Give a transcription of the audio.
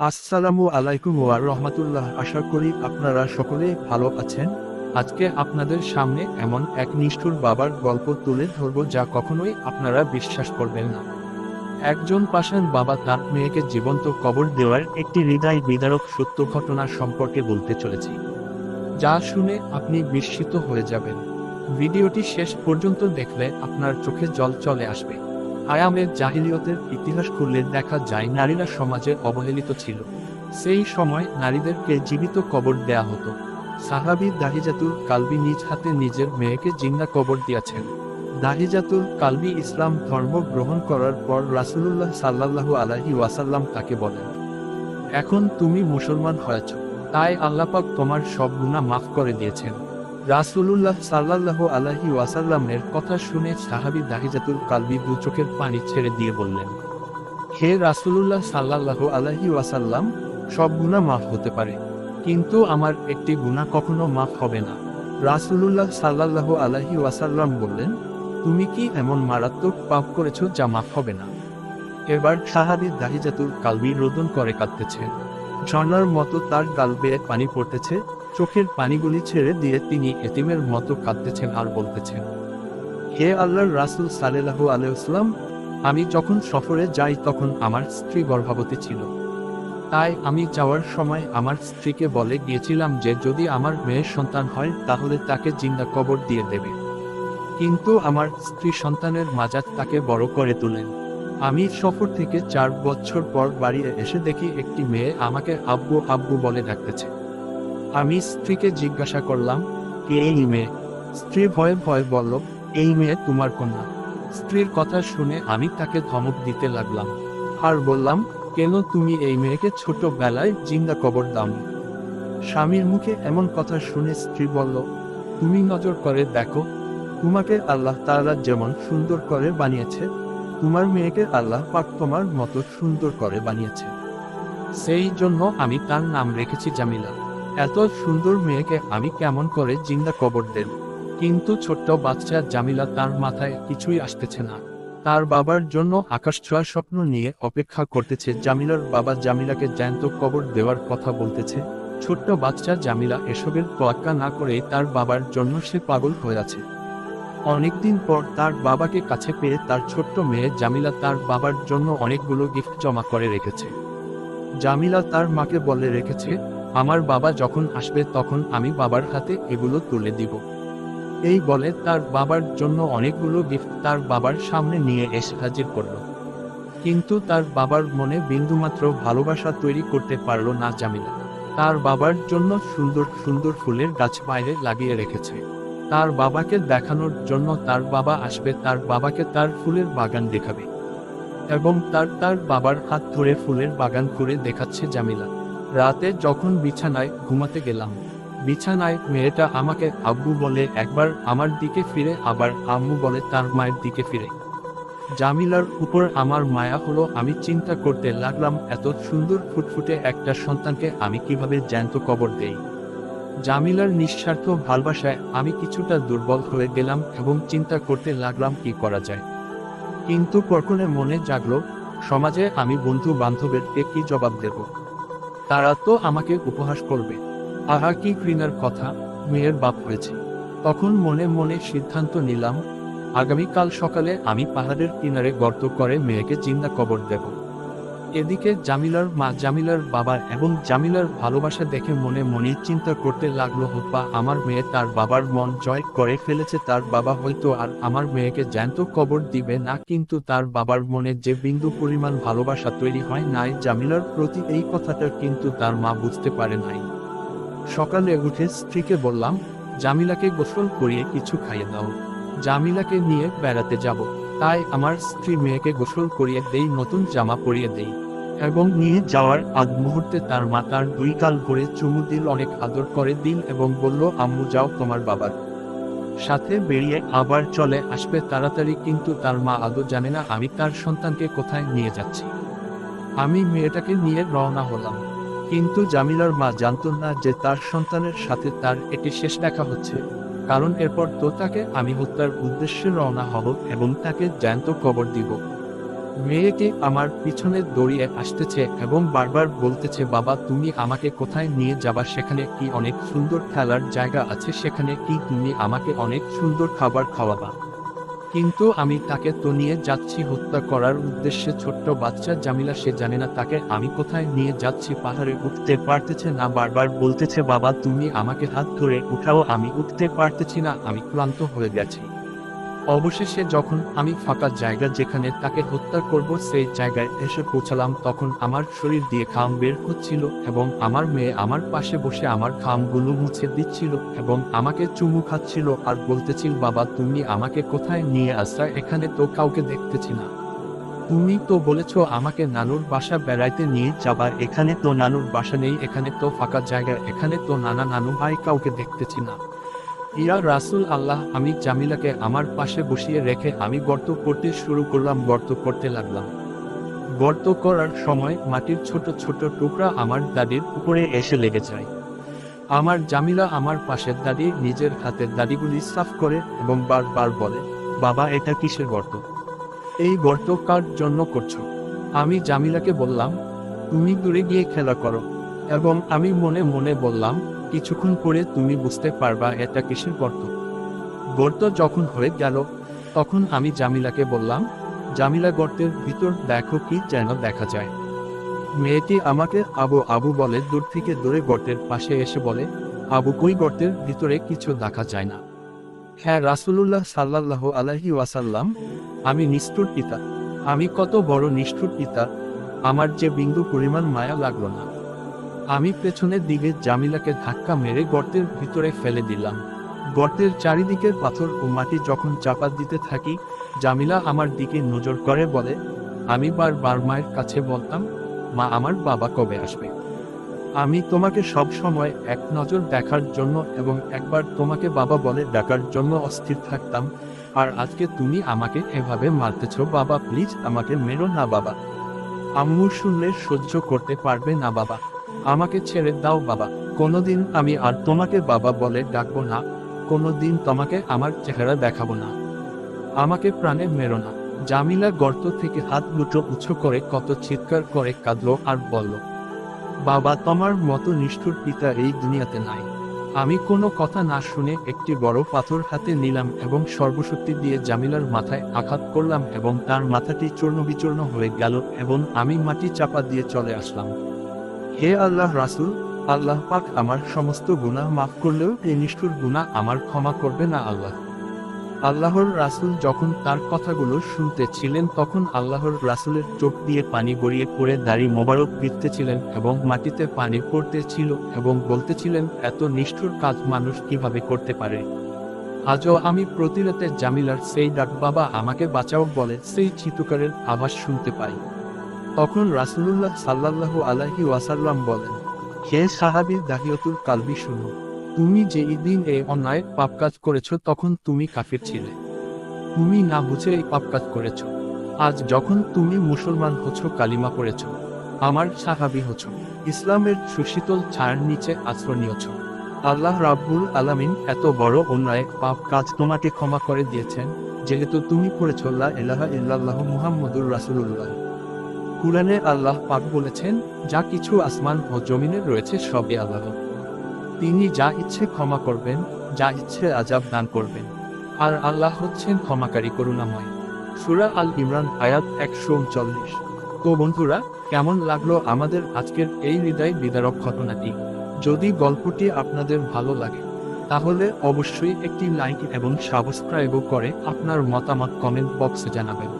আসসালামু আলাইকুম ওয়া রহমাতুল্লাহ। আশা করি আপনারা সকলে ভালো আছেন। আজকে আপনাদের সামনে এমন এক নিষ্ঠুর বাবার গল্প তুলে ধরব যা কখনোই আপনারা বিশ্বাস করবেন না। একজন পাষাণ বাবা তার মেয়েকে জীবন্ত কবর দেওয়ার একটি হৃদয় বিদারক সত্য ঘটনা সম্পর্কে বলতে চলেছি। যা শুনে আপনি বিস্মিত হয়ে যাবেন। ভিডিওটি শেষ পর্যন্ত দেখলে আপনার চোখে জল চলে আসবে। আয়ামের জাহিলিয়তের ইতিহাস খুললে দেখা যায় নারীরা সমাজে অবহেলিত ছিল। সেই সময় নারীদেরকে জীবিত কবর দেয়া হতো। সাহাবি দাহিজাতুল কালবি নিজ হাতে নিজের মেয়েকে জিন্দা কবর দিয়েছেন। দাহিজাতুল কালবি ইসলাম ধর্ম গ্রহণ করার পর রাসূলুল্লাহ সাল্লাল্লাহু আলাইহি ওয়াসাল্লাম তাকে বলেন, এখন তুমি মুসলমান হয়েছ, তাই আল্লাপাক তোমার সব গুনাহ মাফ করে দিয়েছেন। রাসূলুল্লাহ সাল্লাল্লাহু আলাইহি ওয়াসাল্লামের কথা শুনে সাহাবী দাহিজাতুল কালবি দু চোখের পানি ছেড়ে দিয়ে বললেন, হে রাসূলুল্লাহ সাল্লাল্লাহু আলাইহি ওয়াসাল্লাম, সব গুনাহ মাফ হতে পারে, কিন্তু আমার একটি গুনাহ কখনো মাফ হবে না। রাসূলুল্লাহ সাল্লাল্লাহু আলাইহি ওয়াসাল্লাম বললেন, তুমি কি এমন মারাত্মক পাপ করেছ যা মাফ হবে না? এবার সাহাবী দাহিজাতুল কালবি রোদন করে কাঁদতেছে। ঝর্ণার মতো তার গাল বেয়ে পানি পড়তেছে চোখের পানিগুলি ছেড়ে দিয়ে তিনি এতিমের মতো কাঁদতেছেন আর বলতেছেন, হে আল্লাহর রাসূল সাল্লাল্লাহু আলাইহি ওয়াসাল্লাম, আমি যখন সফরে যাই তখন আমার স্ত্রী গর্ভবতী ছিল। তাই আমি যাওয়ার সময় আমার স্ত্রীকে বলে গিয়েছিলাম যে যদি আমার মেয়ের সন্তান হয় তাহলে তাকে জিন্দা কবর দিয়ে দেবে। কিন্তু আমার স্ত্রী সন্তানের মাজাত তাকে বড় করে তোলেন। আমি সফর থেকে চার বছর পর বাড়ি এসে দেখি একটি মেয়ে আমাকে আব্বু আব্বু বলে ডাকতেছে। আমি স্ত্রীকে জিজ্ঞাসা করলাম, কে এই মেয়ে? স্ত্রী ভয়ে ভয়ে বলল, এই মেয়ে তোমার কন্যা। স্ত্রীর কথা শুনে আমি তাকে ধমক দিতে লাগলাম। আর বললাম, কেন তুমি এই মেয়েকে ছোটবেলায় জিন্দা কবর দাওনি? স্বামীর মুখে এমন কথা শুনে স্ত্রী বলল, তুমি নজর করে দেখো, তোমাকে আল্লাহ তাআলা যেমন সুন্দর করে বানিয়েছে, তোমার মেয়েকে আল্লাহ পাক তোমার মতো সুন্দর করে বানিয়েছে। সেই জন্য আমি তার নাম রেখেছি জামিলা। এত সুন্দর মেয়েকে আমি কেমন করে জিন্দা কবর দেব? কিন্তু ছোট্ট বাচ্চা জামিলা তার মাথায় কিছুই আসতেছে না। তার বাবার জন্য আকাশ ছোঁয়ার স্বপ্ন নিয়ে অপেক্ষা করতেছে জামিলার বাবা জামিলাকে জ্যান্ত কবর দেওয়ার কথা বলতেছে। ছোট্ট বাচ্চা জামিলা এসবের তোয়াক্কা না করে তার বাবার জন্য সে পাগল হয়ে আছে। অনেকদিন পর তার বাবাকে কাছে পেয়ে তার ছোট্ট মেয়ে জামিলা তার বাবার জন্য অনেকগুলো গিফট জমা করে রেখেছে। জামিলা তার মাকে বলে রেখেছে আমার বাবা যখন আসবে তখন আমি বাবার হাতে এগুলো তুলে দিব। এই বলে তার বাবার জন্য অনেকগুলো গিফট তার বাবার সামনে নিয়ে এসে হাজির করল। কিন্তু তার বাবার মনে বিন্দুমাত্র ভালোবাসা তৈরি করতে পারল না জামিলা। তার বাবার জন্য সুন্দর সুন্দর ফুলের গাছ বাইরে লাগিয়ে রেখেছে। তার বাবাকে দেখানোর জন্য তার বাবা আসবে, তার বাবাকে তার ফুলের বাগান দেখাবে। এবং তার তার বাবার হাত ধরে ফুলের বাগান করে দেখাচ্ছে জামিলা। রাতে যখন বিছানায় ঘুমাতে গেলাম, বিছানায় মেয়েটা আমাকে আব্বু বলে একবার আমার দিকে ফিরে, আবার আম্মু বলে তার মায়ের দিকে ফিরে। জামিলার উপর আমার মায়া হলো, আমি চিন্তা করতে লাগলাম, এত সুন্দর ফুটফুটে একটা সন্তানকে আমি কীভাবে জ্যান্ত কবর দেই। জামিলার নিঃস্বার্থ ভালোবাসায় আমি কিছুটা দুর্বল হয়ে গেলাম এবং চিন্তা করতে লাগলাম, কি করা যায়? কিন্তু পরক্ষণে মনে জাগলো, সমাজে আমি বন্ধু বান্ধবেরকে কি জবাব দেব? তারা তো আমাকে উপহাস করবে। আহা, কি ঘৃণার কথা, মেয়ের বাপ হয়েছে। তখন মনে মনে সিদ্ধান্ত নিলাম, আগামীকাল সকালে আমি পাহাড়ের কিনারে গর্ত করে মেয়েকে চিন্তা কবর দেব। এদিকে জামিলার মা জামিলার বাবা এবং জামিলার ভালোবাসা দেখে মনে মনে চিন্তা করতে লাগল বা আমার মেয়ে তার বাবার মন জয় করে ফেলেছে, তার বাবা হয়তো আর আমার মেয়েকে জ্যান্ত কবর দিবে না, কিন্তু তার বাবার মনে যে বিন্দু পরিমাণ ভালোবাসা তৈরি হয় নাই, জামিলার প্রতি এই কথাটা কিন্তু তার মা বুঝতে পারে নাই। সকালে উঠে স্ত্রীকে বললাম, জামিলাকে গোসল করিয়ে কিছু খাইয়ে দাও। জামিলাকে নিয়ে বেড়াতে যাব। তাই আমার স্ত্রী মেয়েকে গোসল করিয়ে দেই, নতুন জামা পরিয়ে দেই। এবং নিয়ে যাওয়ার আগ মুহূর্তে তার মা তার দুই কাল ভরে চুমু দিল অনেক আদর করে দিল এবং বলল, আম্মু, যাও তোমার বাবার সাথে বেরিয়ে আবার চলে আসবে তাড়াতাড়ি, কিন্তু তার মা আদৌ জানে না আমি তার সন্তানকে কোথায় নিয়ে যাচ্ছি। আমি মেয়েটাকে নিয়ে রওনা হলাম। কিন্তু জামিলার মা জানতো না যে তার সন্তানের সাথে তার এটি শেষ দেখা হচ্ছে। কারণ এরপর তো তাকে আমি হত্যার উদ্দেশ্যে রওনা হব এবং তাকে জ্যান্ত কবর দিব। মেয়েটি আমার পিছনে দড়িয়ে আসতেছে এবং বারবার বলতেছে, বাবা, তুমি আমাকে কোথায় নিয়ে যাবা? সেখানে কি অনেক সুন্দর খেলার জায়গা আছে? সেখানে কি তুমি আমাকে অনেক সুন্দর খাবার খাওয়াবা? কিন্তু আমি তাকে তো নিয়ে যাচ্ছি হত্যা করার উদ্দেশ্যে ছোট্ট বাচ্চা জামিলা, সে জানে না তাকে আমি কোথায় নিয়ে যাচ্ছি, পাহাড়ে উঠতে পারতেছে না, বারবার বলতেছে, বাবা, তুমি আমাকে হাত ধরে উঠাও, আমি উঠতে পারতেছি না, আমি ক্লান্ত হয়ে গেছি। অবশেষে যখন আমি ফাঁকা জায়গা যেখানে তাকে হত্যা করব, সেই জায়গায় এসে পৌঁছালাম। তখন আমার শরীর দিয়ে খাম বের হচ্ছিল এবং আমার মেয়ে আমার পাশে বসে আমার খামগুলো মুছে দিচ্ছিল এবং আমাকে চুমু খাচ্ছিল আর বলতেছিল, বাবা, তুমি আমাকে কোথায় নিয়ে আসা এখানে তো কাউকে দেখতেছি না। তুমি তো বলেছ আমাকে নানুর বাসা বেড়াইতে নিয়ে যাবা। এখানে তো নানুর বাসা নেই, এখানে তো ফাঁকা জায়গা, এখানে তো নানা নানু ভাই কাউকে দেখতেছি না। ইয়া রাসুল আল্লাহ, আমি জামিলাকে আমার পাশে বসিয়ে রেখে আমি গর্ত করতে শুরু করলাম, গর্ত করতে লাগলাম। গর্ত করার সময় মাটির ছোট ছোট টুকরা আমার দাদির উপরে এসে লেগে যায়। আমার জামিলা আমার পাশে দাদি নিজের হাতের দাদিগুলি সাফ করে এবং বারবার বলে, বাবা, এটা কিসের গর্ত? এই গর্ত কার জন্য করছ? আমি জামিলাকে বললাম, তুমি দূরে গিয়ে খেলা করো। এবং আমি মনে মনে বললাম কিছুক্ষণ পরে তুমি বুঝতে পারবা এটা কিসের গর্ত। গর্ত যখন হয়ে গেল, তখন আমি জামিলাকে বললাম, জামিলা গর্তের ভিতর দেখো কি যেন দেখা যায়। মেয়েটি আমাকে আবু আবু বলে, দূর থেকে দূরে গর্তের পাশে এসে বলে, আবু কই গর্তের ভিতরে কিছু দেখা যায় না। হ্যাঁ রাসুলুল্লাহ সাল্লাহ আলাহি ওয়াসাল্লাম, আমি নিষ্ঠুর পিতা। আমি কত বড় নিষ্ঠুর পিতা। আমার যে বিন্দু পরিমাণ মায়া লাগল না। আমি পেছনের দিকে জামিলাকে ধাক্কা মেরে গর্তের ভিতরে ফেলে দিলাম। গর্তের চারিদিকের পাথর ও মাটি যখন চাপা দিতে থাকি, জামিলা আমার দিকে নজর করে বলে, আমি বারবার মায়ের কাছে বলতাম, মা আমার বাবা কবে আসবে? আমি তোমাকে সব সময় এক নজর দেখার জন্য এবং একবার তোমাকে বাবা বলে ডাকার জন্য অস্থির থাকতাম, আর আজকে তুমি আমাকে এভাবে মারতেছ, বাবা, প্লিজ আমাকে মেরো না বাবা। আম্মু শুনলে সহ্য করতে পারবে না বাবা। আমাকে ছেড়ে দাও বাবা। কোনোদিন আমি আর তোমাকে বাবা বলে ডাকবো না। কোনোদিন তোমাকে আমার চেহারা দেখাবো না। আমাকে প্রাণে মেরো না। জামিলা গর্ত থেকে হাত দুটো উঁচু করে কত চিৎকার করে কাঁদলো আর বলল, বাবা, তোমার মতো নিষ্ঠুর পিতা এই দুনিয়াতে নাই। আমি কোনো কথা না শুনে একটি বড় পাথর হাতে নিলাম এবং সর্বশক্তি দিয়ে জামিলার মাথায় আঘাত করলাম এবং তার মাথাটি চূর্ণ বিচূর্ণ হয়ে গেল এবং আমি মাটি চাপা দিয়ে চলে আসলাম। হে আল্লাহ রাসুল, আল্লাহ পাক আমার সমস্ত গুনাহ মাফ করলেও এই নিষ্ঠুর গুনাহ আমার ক্ষমা করবে না আল্লাহ। আল্লাহর রাসুল যখন তার কথাগুলো শুনতে ছিলেন তখন আল্লাহর রাসুলের চোখ দিয়ে পানি গড়িয়ে পড়ে, দাড়ি মোবারক ভিড়তেছিলেন এবং মাটিতে পানি পড়তে ছিল এবং বলতেছিলেন, এত নিষ্ঠুর কাজ মানুষ কীভাবে করতে পারে? আজও আমি প্রতিরাতে জামিলার সেই ডাক বাবা আমাকে বাঁচাও বলে সেই চিত্রকারের আভাস শুনতে পাই। তখন রাসুলুল্লাহ সাল্লাল্লাহু আলাইহি ওয়াসাল্লাম বলেন, হে সাহাবীর দাহিয়তুল কালবি শুনো, তুমি যে দিন এই অন্যায় পাপ কাজ করেছ তখন তুমি কাফির ছিলে। তুমি না বুঝে এই পাপ কাজ করেছ। আজ যখন তুমি মুসলমান হচ্ছ, কালিমা পড়েছ, আমার সাহাবি হচ্ছ, ইসলামের সুশীতল ছায়ার নিচে আশ্রয় নিয়েছ। আল্লাহ রাব্বুল আলামিন এত বড় অন্যায় পাপ কাজ তোমাকে ক্ষমা করে দিয়েছেন, যেহেতু তুমি করেছ লা ইলাহা ইল্লাল্লাহু মুহাম্মদুর রাসূলুল্লাহ। কুরআনে আল্লাহ পাক বলেছেন, যা কিছু আসমান ও জমিনে রয়েছে সবই আল্লাহ তিনি যা ইচ্ছে ক্ষমা করবেন, যা ইচ্ছে আজাব দান করবেন। আর আল্লাহ হচ্ছেন ক্ষমাকারী করুণাময়। সুরা আল ইমরান, আয়াত একশো উনচল্লিশ। তো বন্ধুরা, কেমন লাগল আমাদের আজকের এই হৃদয় বিদারক ঘটনাটি? যদি গল্পটি আপনাদের ভালো লাগে, তাহলে অবশ্যই একটি লাইক এবং সাবস্ক্রাইবও করে আপনার মতামত কমেন্ট বক্সে জানাবেন।